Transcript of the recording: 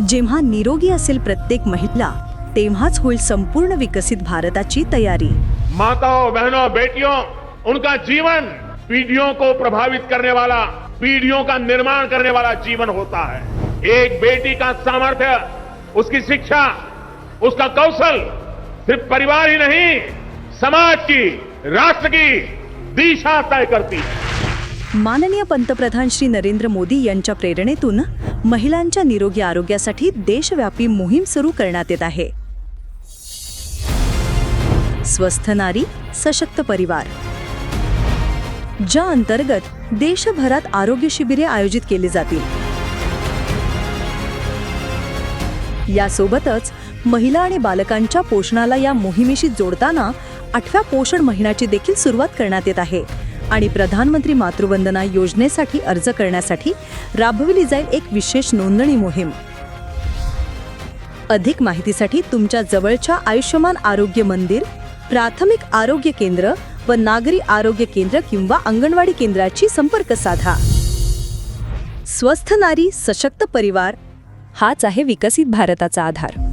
जेव्हा निरोगी असेल प्रत्येक महिला तेव्हाच होईल संपूर्ण विकसित भारताची तयारी. माताओं बहनों बेटियों उनका जीवन पीढ़ियों को प्रभावित करने वाला पीढ़ियों का निर्माण करने वाला जीवन होता है। एक बेटी का सामर्थ्य उसकी शिक्षा उसका कौशल सिर्फ परिवार ही नहीं समाज की राष्ट्र की दिशा तय करती है। माननीय पंतप्रधान श्री नरेंद्र मोदी यांच्या प्रेरणेतून महिलांच्या निरोगी आरोग्यासाठी देशव्यापी मोहीम सुरू करण्यात येत आहे. स्वस्थ नारी सशक्त परिवार. ज्या अंतर्गत देशभरात आरोग्य शिबिरे आयोजित केली जातील. यासोबतच महिला आणि बालकांच्या पोषणाला या मोहिमेशी जोडताना आठव्या पोषण महिन्याची देखील सुरुवात करण्यात येत आहे. आणि प्रधानमंत्री मातृवंदना योजनेसाठी अर्ज करण्यासाठी राबविली जाईल एक विशेष नोंदणी मोहीम. अधिक माहितीसाठी तुमच्या जवळच्या आयुष्यमान आरोग्य मंदिर प्राथमिक आरोग्य केंद्र व नागरी आरोग्य केंद्र किंवा अंगणवाडी केंद्राची संपर्क साधा. स्वस्थ नारी सशक्त परिवार हाच आहे विकसित भारताचा आधार.